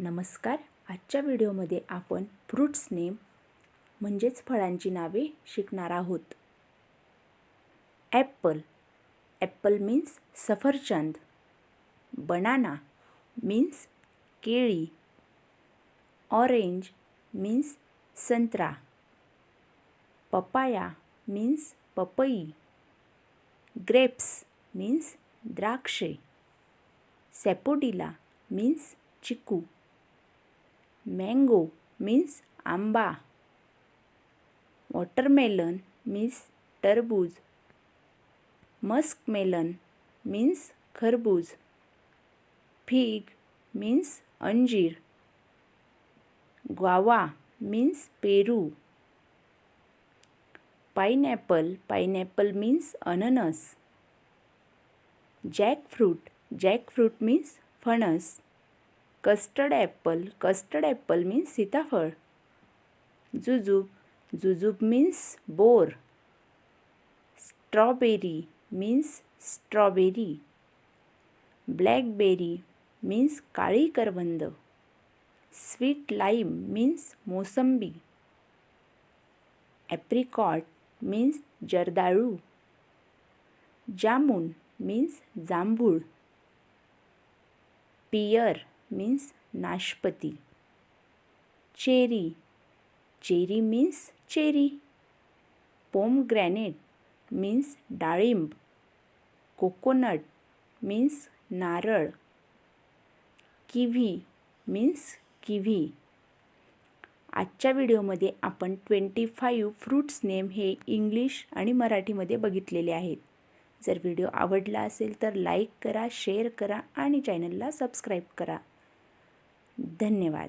नमस्कार. आजच्या व्हिडिओमध्ये आपण फ्रूट्स नेम म्हणजेच फळांची नावे शिकणार आहोत. ॲपल ॲपल मीन्स सफरचंद. बनाना मीन्स केळी. ऑरेंज मीन्स संत्रा. पपाया मीन्स पपई ग्रेप्स मीन्स द्राक्षे. सॅपोडिला मीन्स चिकू. मँगो मीन्स आंबा. वॉटरमेलन मीन्स टरबूज. मस्कमेलन मीन्स खरबूज. फिग मीन्स अंजीर. ग्वावा मीन्स पेरू. पायनॅपल पायनॅपल मीन्स अननस जॅकफ्रूट जॅकफ्रूट मीन्स फणस. Custard apple custard apple means सीताफळ. Jujube jujube means bore. Strawberry means strawberry. Blackberry means काळी करवंद. स्वीट लाईम मीन्स मोसंबी. ॲप्रिकॉट मीन्स जर्दाळू. जामून मीन्स जांभूळ. पियर मीन्स नाशपती cherry cherry means cherry pomegranate means डाळिंब coconut means नारळ किव्ही मीन्स किव्ही आजच्या व्हिडिओमध्ये आपण ट्वेंटी फाईव्ह फ्रूट्स नेम हे इंग्लिश आणि मराठीमध्ये बघितलेले आहेत. जर व्हिडिओ आवडला असेल तर लाईक करा शेअर करा आणि चॅनलला सबस्क्राईब करा. धन्यवाद.